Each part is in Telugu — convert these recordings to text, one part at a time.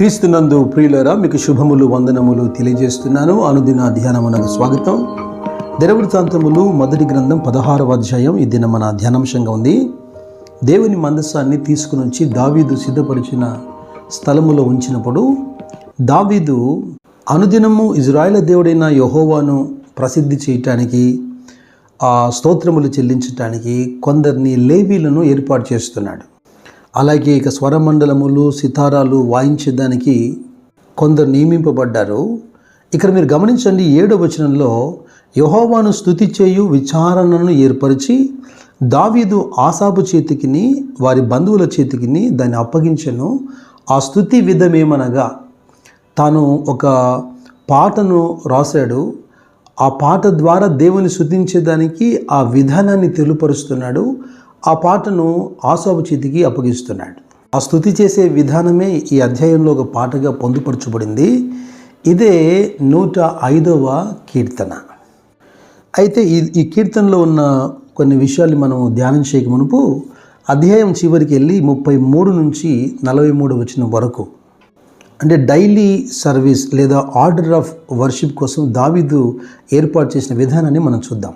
క్రీస్తునందు ప్రియులరా మీకు శుభములు వందనములు తెలియజేస్తున్నాను. అనుదిన ధ్యానమునకు స్వాగతం. దినవృత్తాంతములు మొదటి గ్రంథం పదహారవ అధ్యాయం. ఈ దిన మన ధ్యానాంశంగా ఉంది. దేవుని మందస్సాన్ని తీసుకుని వచ్చి దావీదు సిద్ధపరిచిన స్థలములో ఉంచినప్పుడు దావీదు అనుదినము ఇజ్రాయేల్ దేవుడైన యహోవాను ప్రసిద్ధి చేయటానికి ఆ స్తోత్రములు చెల్లించటానికి కొందరిని లేవీలను ఏర్పాటు చేస్తున్నాడు. అలాగే ఇక స్వరమండలములు సితారాలు వాయించేదానికి కొందరు నియమింపబడ్డారు. ఇక్కడ మీరు గమనించండి ఏడో వచనంలో యహోవాను స్థుతి చేయు విచారణను ఏర్పరిచి దావీదు ఆసాపు చేతికిని వారి బంధువుల చేతికిని దాన్ని అప్పగించను. ఆ స్థుతి విధమేమనగా తాను ఒక పాటను రాశాడు. ఆ పాట ద్వారా దేవుని శుద్ధించేదానికి ఆ విధానాన్ని తెలుపరుస్తున్నాడు ఆ పాటను ఆసాబు చేతికి అప్పగిస్తున్నాడు. ఆ స్థుతి చేసే విధానమే ఈ అధ్యాయంలో ఒక పాటగా పొందుపరచబడింది. ఇదే నూట ఐదవ కీర్తన. అయితే ఈ ఈ కీర్తనలో ఉన్న కొన్ని విషయాలు మనం ధ్యానం చేయక మునుపు అధ్యాయం చివరికి వెళ్ళి ముప్పై మూడు నుంచి నలభై మూడు వచ్చిన వరకు అంటే డైలీ సర్వీస్ లేదా ఆర్డర్ ఆఫ్ వర్షిప్ కోసం దావీదు ఏర్పాటు చేసిన విధానాన్ని మనం చూద్దాం.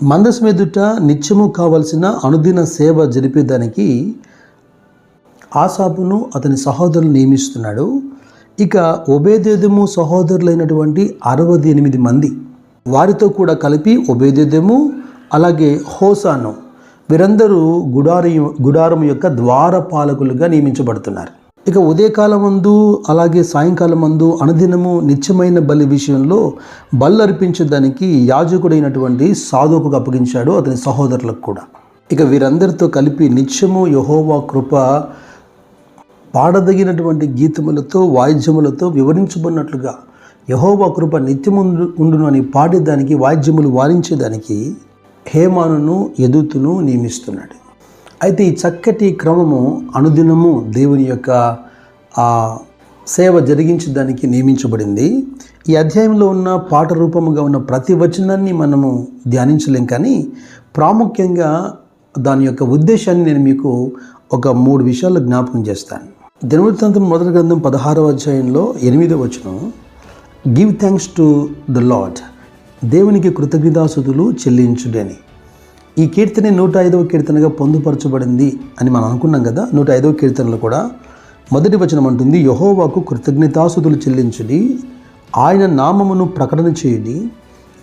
మందసం ఎదుట నిత్యము కావలసిన అనుదిన సేవ జరిపేదానికి ఆసాపును అతని సహోదరులు నియమిస్తున్నాడు. ఇక ఒబేదేదము సహోదరులైనటువంటి అరవై ఎనిమిది మంది వారితో కూడా కలిపి ఒబేదేదము అలాగే హోసాను వీరందరూ గుడారం గుడారం యొక్క ద్వారపాలకులుగా నియమించబడుతున్నారు. ఇక ఉదయకాలం అందు అలాగే సాయంకాలం అందు అనుదినము నిత్యమైన బలి విషయంలో బలు అర్పించడానికి యాజకుడైనటువంటి సాధువుకు అప్పగించాడు అతని సహోదరులకు కూడా. ఇక వీరందరితో కలిపి నిత్యము యహోవా కృప పాడదగినటువంటి గీతములతో వాయిద్యములతో వివరించబడినట్లుగా యహోవా కృప నిత్యముండు ఉండును అని పాడేదానికి వాయిద్యములు వారించేదానికి హేమానును ఎదుతును నియమిస్తున్నాడు. అయితే ఈ చక్కటి క్రమము అనుదినము దేవుని యొక్క ఆ సేవ జరిగించడానికి నియమించబడింది. ఈ అధ్యాయంలో ఉన్న పాట రూపముగా ఉన్న ప్రతి వచనాన్ని మనము ధ్యానించలేం కానీ ప్రాముఖ్యంగా దాని యొక్క ఉద్దేశాన్ని నేను మీకు ఒక మూడు విషయాలు జ్ఞాపకం చేస్తాను. దినవృత్తాంతం మొదటి గ్రంథం పదహారవ అధ్యాయంలో ఎనిమిదవ వచనం. Give thanks to the Lord దేవునికి కృతజ్ఞతాసుతులు చెల్లించుడని ఈ కీర్తన నూట ఐదవ కీర్తనగా పొందుపరచబడింది అని మనం అనుకున్నాం కదా. నూట ఐదవ కీర్తనలో కూడా మొదటి వచనం అంటుంది యహోవాకు కృతజ్ఞతాసుతులు చెల్లించుడి ఆయన నామమును ప్రకటన చేయుడి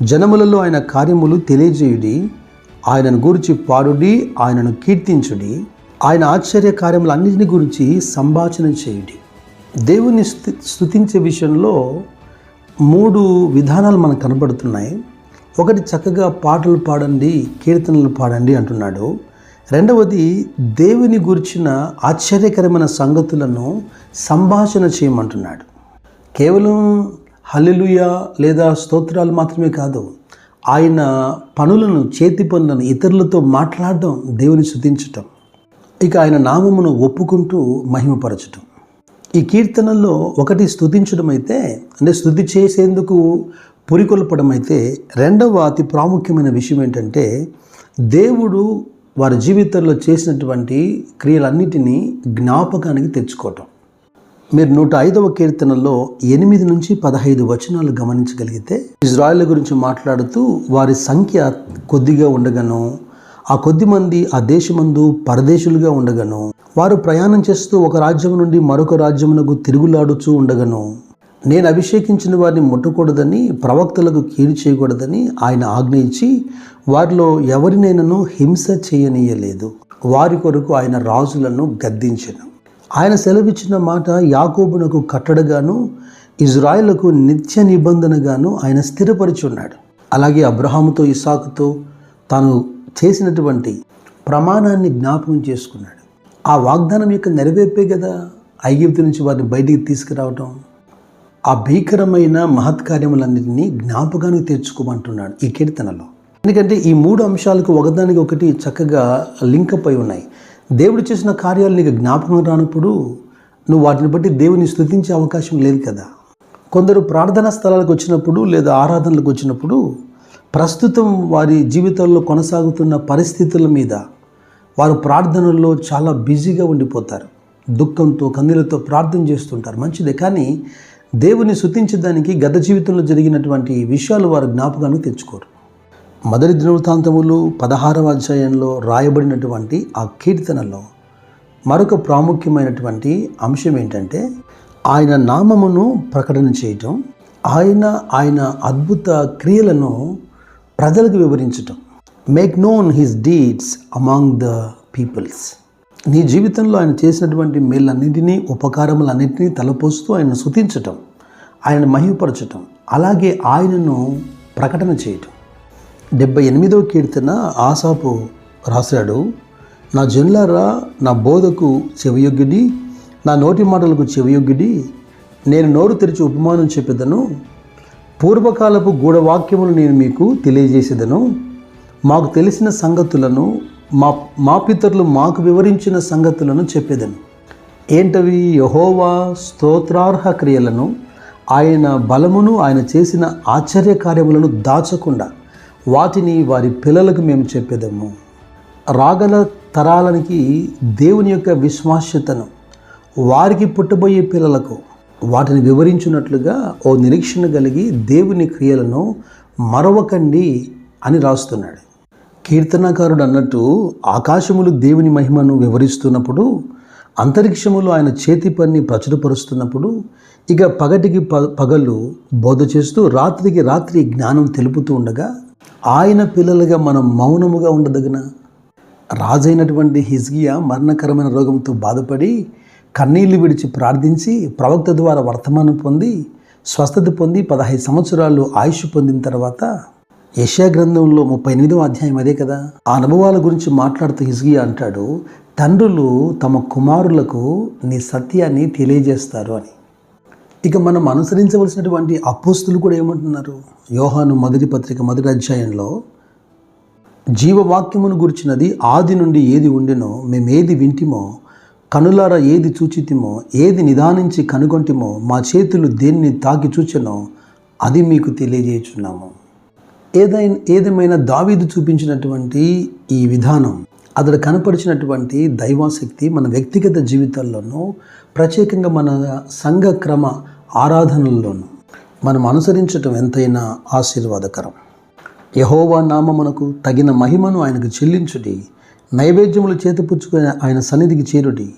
జనములలో ఆయన కార్యములు తెలియజేయుడి ఆయనను గురించి పాడుడి ఆయనను కీర్తించుడి ఆయన ఆశ్చర్య కార్యములన్నింటిని గురించి సంభాషణ చేయుడి. దేవుని స్థు స్థుతించే విషయంలో మూడు విధానాలు మనకు కనబడుతున్నాయి. ఒకటి చక్కగా పాటలు పాడండి కీర్తనలు పాడండి అంటున్నాడు. రెండవది దేవుని గురించిన ఆశ్చర్యకరమైన సంగతులను సంభాషణ చేయమంటున్నాడు. కేవలం హల్లెలూయా లేదా స్తోత్రాలు మాత్రమే కాదు ఆయన పనులను చేతి పనులను ఇతరులతో మాట్లాడడం దేవుని శుద్ధించటం ఇక ఆయన నామమును ఒప్పుకుంటూ మహిమపరచటం. ఈ కీర్తనల్లో ఒకటి స్తుతించడం అయితే అంటే స్థుతి చేసేందుకు పురికొల్పడం అయితే రెండవ అతి ప్రాముఖ్యమైన విషయం ఏంటంటే దేవుడు వారి జీవితంలో చేసినటువంటి క్రియలన్నిటినీ జ్ఞాపకానికి తెచ్చుకోవటం. మీరు నూట ఐదవ కీర్తనలో ఎనిమిది నుంచి పదహైదు వచనాలు గమనించగలిగితే ఇజ్రాయల్ గురించి మాట్లాడుతూ వారి సంఖ్య కొద్దిగా ఉండగను ఆ కొద్ది మంది ఆ దేశమందు పరదేశులుగా ఉండగను వారు ప్రయాణం చేస్తూ ఒక రాజ్యం నుండి మరొక రాజ్యమునకు తిరుగులాడుచూ ఉండగను. నేను అభిషేకించిన వారిని ముట్టకూడదని ప్రవక్తలకు కీడు చేయకూడదని ఆయన ఆజ్ఞయించి వారిలో ఎవరినైనాను హింస చేయనీయలేదు. వారి కొరకు ఆయన రాజులను గద్దించను. ఆయన సెలవిచ్చిన మాట యాకోబునకు కట్టడగాను ఇజ్రాయిలకు నిత్య నిబంధనగాను ఆయన స్థిరపరిచి ఉన్నాడు అలాగే అబ్రహాముతో ఇసాకుతో తాను చేసినటువంటి ప్రమాణాన్ని జ్ఞాపకం చేసుకున్నాడు. ఆ వాగ్దానం యొక్క నెరవేర్పే కదా? ఐగిప్తు నుంచి వారిని బయటికి తీసుకురావటం. ఆ భీకరమైన మహత్కార్యములన్నింటినీ జ్ఞాపకానికి తెచ్చుకోమంటున్నాడు ఈ కీర్తనలో. ఎందుకంటే ఈ మూడు అంశాలకు ఒకదానికి ఒకటి చక్కగా లింక్ అయి ఉన్నాయి. దేవుడు చేసిన కార్యాలు నీకు జ్ఞాపకం రానప్పుడు నువ్వు వాటిని బట్టి దేవుని స్థుతించే అవకాశం లేదు కదా. కొందరు ప్రార్థనా స్థలాలకు వచ్చినప్పుడు లేదా ఆరాధనలకు వచ్చినప్పుడు ప్రస్తుతం వారి జీవితాల్లో కొనసాగుతున్న పరిస్థితుల మీద వారు ప్రార్థనల్లో చాలా బిజీగా ఉండిపోతారు. దుఃఖంతో కన్నీలతో ప్రార్థన చేస్తుంటారు. మంచిదే. కానీ దేవుని శుతించడానికి గత జీవితంలో జరిగినటువంటి విషయాలు వారు జ్ఞాపకానికి తెచ్చుకోరు. మొదటి దినవృత్తాంతములు పదహారవ అధ్యాయంలో రాయబడినటువంటి ఆ కీర్తనలో మరొక ప్రాముఖ్యమైనటువంటి అంశం ఏంటంటే ఆయన నామమును ప్రకటన చేయటం ఆయన ఆయన అద్భుత క్రియలను ప్రజలకు వివరించటం. Make known his deeds among the peoples నీ జీవితంలో ఆయన చేసినటువంటి మేళ్ళన్నింటినీ ఉపకారములన్నింటినీ తలపోస్తూ ఆయన శుతించటం ఆయన మహిమపరచటం అలాగే ఆయనను ప్రకటన చేయటం. డెబ్బై ఎనిమిదవ కీర్తన ఆసాపు రాశాడు నా జనులారా నా బోధకు చెవియొగ్గిడి నా నోటి మాటలకు చెవియొగ్గిడి నేను నోరు తెరిచి ఉపమానం చెప్పేదను పూర్వకాలపు గూఢవాక్యములు నేను మీకు తెలియజేసేదను మాకు తెలిసిన సంగతులను మా మా పితరులు మాకు వివరించిన సంగతులను చెప్పేదను. ఏంటవి? యహోవా స్తోత్రార్హ క్రియలను ఆయన బలమును ఆయన చేసిన ఆశ్చర్య కార్యములను దాచకుండా వాటిని వారి పిల్లలకు మేము చెప్పేదము. రాగల తరాలనికి దేవుని యొక్క విశ్వాస్యతను వారికి పుట్టబోయే పిల్లలకు వాటిని వివరించినట్లుగా ఓ నిరీక్షణ కలిగి దేవుని క్రియలను మరవకండి అని రాస్తున్నాడు. కీర్తనకారుడు అన్నట్టు ఆకాశములు దేవుని మహిమను వివరిస్తున్నప్పుడు అంతరిక్షములు ఆయన చేతి పని ప్రచురపరుస్తున్నప్పుడు ఇక పగటికి ప పగలు బోధ చేస్తూ రాత్రికి రాత్రి జ్ఞానం తెలుపుతూ ఉండగా ఆయన పిల్లలుగా మనం మౌనముగా ఉండదగిన రాజైనటువంటి హిజ్గియా మరణకరమైన రోగంతో బాధపడి కన్నీళ్ళు విడిచి ప్రార్థించి ప్రవక్త ద్వారా వర్తమానం పొంది స్వస్థత పొంది పదహైదు సంవత్సరాలు ఆయుష్ పొందిన తర్వాత యశా గ్రంథంలో ముప్పై ఎనిమిదవ అధ్యాయం అదే కదా? ఆ అనుభవాల గురించి మాట్లాడుతూ హిజ్గియా అంటాడు తండ్రులు తమ కుమారులకు నీ సత్యాన్ని తెలియజేస్తారు అని. ఇక మనం అనుసరించవలసినటువంటి అపోస్తులు కూడా ఏమంటున్నారు? యోహాను మొదటి పత్రిక మొదటి అధ్యాయంలో జీవవాక్యమును గురించినది ఆది నుండి ఏది ఉండినో మేము ఏది వింటిమో కనులారా ఏది చూచితిమో ఏది నిదానించి కనుగొంటిమో మా చేతులు దేన్ని తాకి చూచెనో అది మీకు తెలియజేయుచున్నాము. ఏదైనా ఏదేమైనా దావీదు చూపించినటువంటి ఈ విధానం అతడు కనపరిచినటువంటి దైవాశక్తి మన వ్యక్తిగత జీవితాల్లోనూ ప్రత్యేకంగా మన సంఘ క్రమ ఆరాధనల్లోనూ మనం అనుసరించటం ఎంతైనా ఆశీర్వాదకరం. యహోవా నామమునకు తగిన మహిమను ఆయనకు చెల్లించుడి నైవేద్యములు చేతపుచ్చుకొని ఆయన సన్నిధికి చేరుడి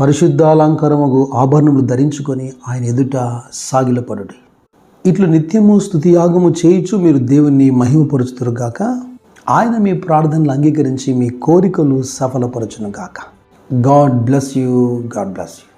పరిశుద్ధాలంకారముగు ఆభరణములు ధరించుకొని ఆయన ఎదుట సాగిలపడుడి. ఇట్లు నిత్యము స్థుతియాగము చేయించు మీరు దేవుణ్ణి మహిమపరుచుతురు గాక. ఆయన మీ ప్రార్థనలు అంగీకరించి మీ కోరికలు సఫలపరచును గాక. God bless you God bless you.